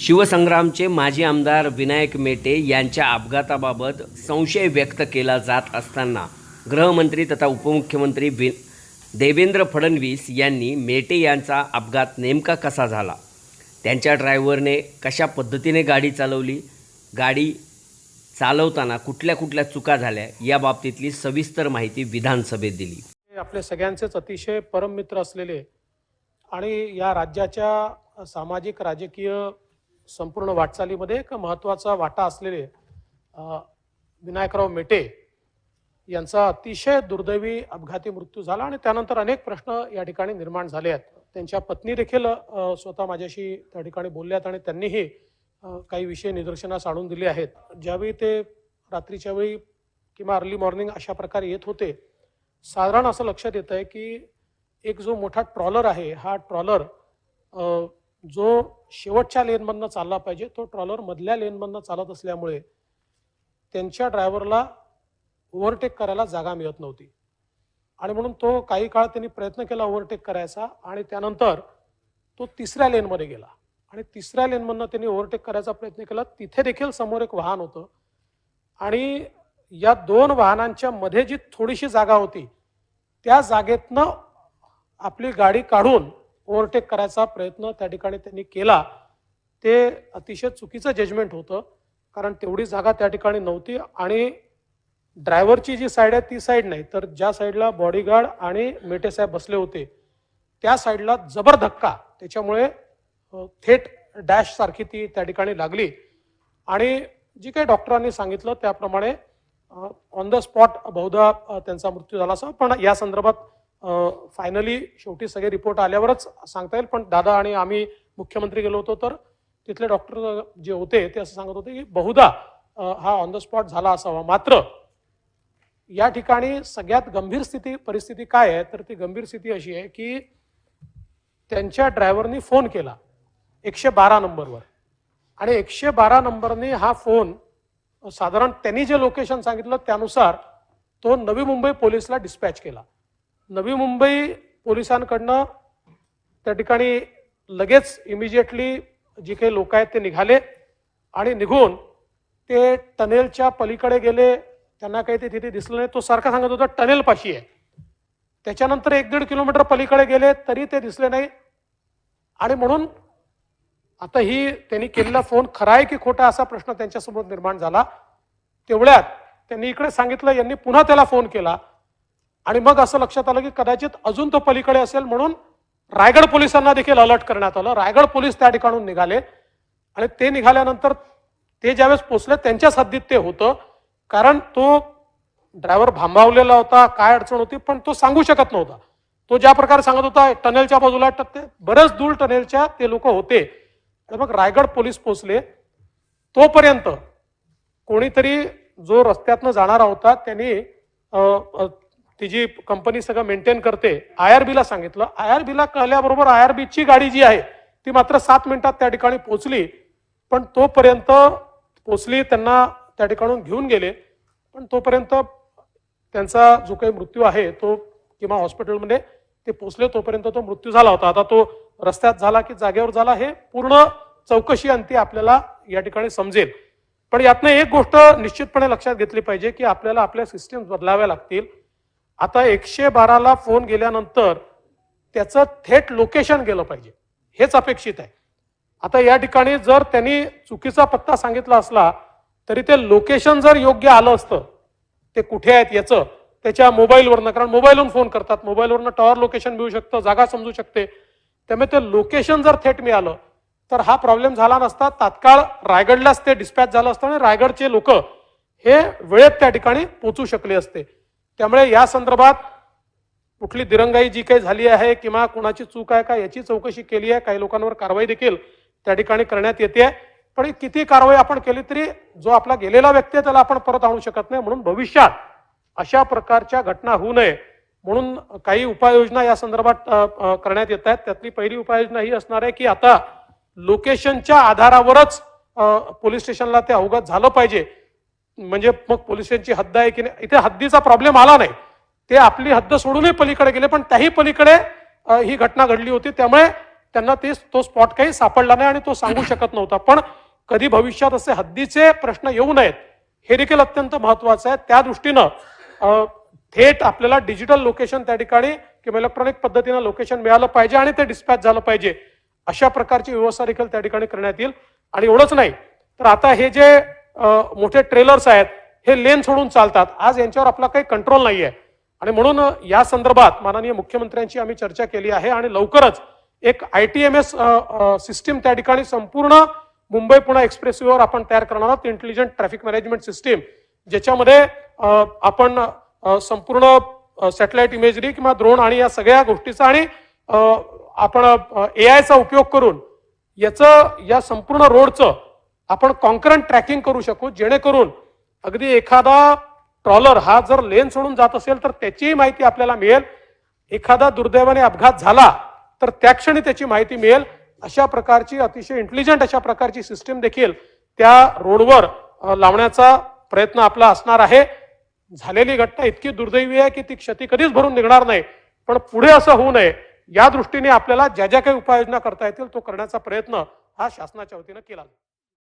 शिवसंग्रामचे माजी आमदार विनायक मेटे यांच्या अपघाताबाबत संशय व्यक्त केला जात असताना गृहमंत्री तथा उपमुख्यमंत्री वि देवेंद्र फडणवीस यांनी मेटे यांचा अपघात नेमका कसा झाला? त्यांच्या ड्रायव्हरने कशा पद्धतीने गाडी चालवली? गाडी चालवताना कुठल्या कुठल्या चुका झाल्या? या बाबतीतली सविस्तर माहिती विधानसभेत दिली. आपले सगळ्यांचेच अतिशय परममित्र असलेले आणि या राज्याच्या सामाजिक राजकीय संपूर्ण वाटचालीमध्ये एक महत्त्वाचा वाटा असलेले विनायकराव मेटे यांचा अतिशय दुर्दैवी अपघाती मृत्यू झाला आणि त्यानंतर अनेक प्रश्न या ठिकाणी निर्माण झाले आहेत. त्यांच्या पत्नी देखील स्वतः माझ्याशी त्या ठिकाणी बोलल्यात आणि त्यांनीही काही विषय निदर्शनास आणून दिले आहेत. ज्यावेळी ते रात्रीच्या वेळी किंवा अर्ली मॉर्निंग अशा प्रकारे येत होते साधारण असं लक्षात येत आहे की एक जो मोठा ट्रॉलर आहे हा ट्रॉलर जो शेवटच्या लेनमधनं चालला पाहिजे तो ट्रॉलर मधल्या लेनमधनं चालत असल्यामुळे त्यांच्या ड्रायव्हरला ओव्हरटेक करायला जागा मिळत नव्हती. आणि म्हणून तो काही काळ त्यांनी प्रयत्न केला ओव्हरटेक करायचा आणि त्यानंतर तो तिसऱ्या लेनमध्ये गेला. आणि तिसऱ्या लेनमधनं त्यांनी ओव्हरटेक करायचा प्रयत्न केला. तिथे देखील समोर एक वाहन होतं. आणि या दोन वाहनांच्या मध्ये जी थोडीशी जागा होती त्या जागेतनं आपली गाडी काढून ओव्हरटेक करायचा प्रयत्न त्या ठिकाणी त्यांनी केला. ते अतिशय चुकीचं जजमेंट होतं. कारण तेवढी जागा त्या ठिकाणी नव्हती आणि ड्रायव्हरची जी साईड आहे ती साईड नाही. तर ज्या साईडला बॉडीगार्ड आणि मेटे साहेब बसले होते त्या साईडला जबर धक्का. त्याच्यामुळे थेट डॅश सारखी ती त्या ठिकाणी लागली. आणि जी काही डॉक्टरांनी सांगितलं त्याप्रमाणे ऑन द स्पॉट बहुधा त्यांचा मृत्यू झाला असा. पण या संदर्भात फायनली शेवटी सगळे रिपोर्ट आल्यावरच सांगता येईल. पण दादा आणि आम्ही मुख्यमंत्री गेलो होतो तर तिथले डॉक्टर जे होते ते असं सांगत होते की बहुधा हा ऑन द स्पॉट झाला असावा. मात्र या ठिकाणी सगळ्यात गंभीर स्थिती परिस्थिती काय आहे? तर ती गंभीर स्थिती अशी आहे की त्यांच्या ड्रायव्हरनी फोन केला एकशे बारा नंबरवर आणि एकशे बारा नंबरने हा फोन साधारण त्यांनी जे लोकेशन सांगितलं त्यानुसार तो नवी मुंबई पोलिसला डिस्पॅच केला. नवी मुंबई पोलिसांकडनं त्या ठिकाणी लगेच इमिजिएटली जी काही लोक आहेत ते निघाले आणि निघून ते टनेलच्या पलीकडे गेले. त्यांना काही ते तिथे दिसलं नाही. तो सारखा सांगत होता टनेल पाशी आहे. त्याच्यानंतर एक दीड किलोमीटर पलीकडे गेले तरी ते दिसले नाही. आणि म्हणून आता ही त्यांनी केलेला फोन खरा आहे की खोटा असा प्रश्न त्यांच्यासमोर निर्माण झाला. तेवढ्यात त्यांनी इकडे सांगितलं यांनी पुन्हा त्याला फोन केला. आणि मग असं लक्षात आलं की कदाचित अजून तो पलीकडे असेल म्हणून रायगड पोलिसांना देखील अलर्ट करण्यात आलं. रायगड पोलीस त्या ठिकाणून निघाले. आणि ते निघाल्यानंतर ते ज्यावेळेस पोचले त्यांच्याच हद्दीत ते होतं. कारण तो ड्रायव्हर भांबावलेला होता काय अडचण होती पण तो सांगू शकत नव्हता. तो ज्या प्रकारे सांगत होता टनेलच्या बाजूला टक्के बरेच दूर टनेलच्या ते लोक होते. आणि मग रायगड पोलीस पोचले. तोपर्यंत कोणीतरी जो रस्त्यातनं जाणारा होता त्यांनी ती जी कंपनी सगळं मेंटेन करते आय आर बीला सांगितलं. आय आर बीला कळल्याबरोबर आय आर बीची गाडी जी आहे ती मात्र सात मिनिटात त्या ठिकाणी पोचली पण तोपर्यंत पोचली त्यांना त्या ठिकाणून घेऊन गेले. पण तोपर्यंत त्यांचा जो काही मृत्यू आहे तो किंवा हॉस्पिटलमध्ये ते पोचले तोपर्यंत तो मृत्यू झाला होता. आता तो रस्त्यात झाला की जागेवर झाला हे पूर्ण चौकशी अंती आपल्याला या ठिकाणी समजेल. पण यातनं एक गोष्ट निश्चितपणे लक्षात घेतली पाहिजे की आपल्याला आपल्या सिस्टीम बदलाव्या लागतील. आता एकशे बाराला फोन गेल्यानंतर त्याचं थेट लोकेशन गेलं पाहिजे. हेच अपेक्षित आहे. आता या ठिकाणी जर त्यांनी चुकीचा पत्ता सांगितला असला तरी ते लोकेशन जर योग्य आलं असतं ते कुठे आहेत याचं त्याच्या मोबाईलवरनं कारण मोबाईलवरून फोन करतात मोबाईलवरनं टॉवर लोकेशन मिळू शकतं जागा समजू शकते. त्यामुळे ते लोकेशन जर थेट मिळालं तर हा प्रॉब्लेम झाला नसता. तात्काळ रायगडलाच ते डिस्पॅच झालं असतं आणि रायगडचे लोक हे वेळेत त्या ठिकाणी पोचू शकले असते. त्यामुळे या संदर्भात कुठली दिरंगाई जी काही झाली आहे किंवा कुणाची चूक आहे का याची चौकशी केली आहे. काही लोकांवर कारवाई देखील त्या ठिकाणी करण्यात येते. पण किती कारवाई आपण केली तरी जो आपला गेलेला व्यक्ती आहे त्याला आपण परत आणू शकत नाही. म्हणून भविष्यात अशा प्रकारच्या घटना होऊ नये. म्हणून काही उपाययोजना या संदर्भात करण्यात येत आहेत. त्यातली पहिली उपाययोजना ही असणार आहे की आता लोकेशनच्या आधारावरच पोलीस स्टेशनला ते अवगत झालं पाहिजे. म्हणजे मग पोलिसांची हद्द आहे की नाही? इथे हद्दीचा प्रॉब्लेम आला नाही. ते आपली हद्द सोडूनही पलीकडे गेले पण त्याही पलीकडे ही घटना घडली होती. त्यामुळे त्यांना ते तो स्पॉट काही सापडला नाही आणि तो सांगू शकत नव्हता. पण कधी भविष्यात असे हद्दीचे प्रश्न येऊ नयेत हे देखील अत्यंत महत्वाचं आहे. त्या दृष्टीनं थेट आपल्याला डिजिटल लोकेशन त्या ठिकाणी किंवा इलेक्ट्रॉनिक पद्धतीनं लोकेशन मिळालं पाहिजे आणि ते डिस्पॅच झालं पाहिजे. अशा प्रकारची व्यवस्था देखील त्या ठिकाणी करण्यात येईल. आणि एवढंच नाही तर आता हे जे मोठे ट्रेलर्स आहेत हे लेन सोडून चालतात. आज यांच्यावर आपला काही कंट्रोल नाही आहे आणि म्हणून या संदर्भात माननीय मुख्यमंत्र्यांची आम्ही चर्चा केली आहे आणि लवकरच एक I T M S system त्या ठिकाणी संपूर्ण मुंबई पुणे एक्सप्रेसवेवर आपण तयार करणार आहोत. इंटेलिजंट ट्रॅफिक मॅनेजमेंट सिस्टीम ज्याच्यामध्ये आपण संपूर्ण सॅटेलाइट इमेजरी किंवा ड्रोन आणि या सगळ्या गोष्टीचा आणि आपण ए आयचा उपयोग करून याचं या संपूर्ण रोडचं आपण कॉन्करंट ट्रॅकिंग करू शकू जेणेकरून अगदी एखादा ट्रॉलर हा जर लेन सोडून जात असेल तर त्याचीही माहिती आपल्याला मिळेल. एखादा दुर्दैवाने अपघात झाला तर त्या क्षणी त्याची माहिती मिळेल. अशा प्रकारची अतिशय इंटेलिजंट अशा प्रकारची सिस्टीम देखील त्या रोडवर लावण्याचा प्रयत्न आपला असणार आहे. झालेली घटना इतकी दुर्दैवी आहे की ती क्षती कधीच भरून निघणार नाही. पण पुढे असं होऊ नये या दृष्टीने आपल्याला ज्या ज्या काही उपाययोजना करता येतील तो करण्याचा प्रयत्न हा शासनाच्या वतीनं केला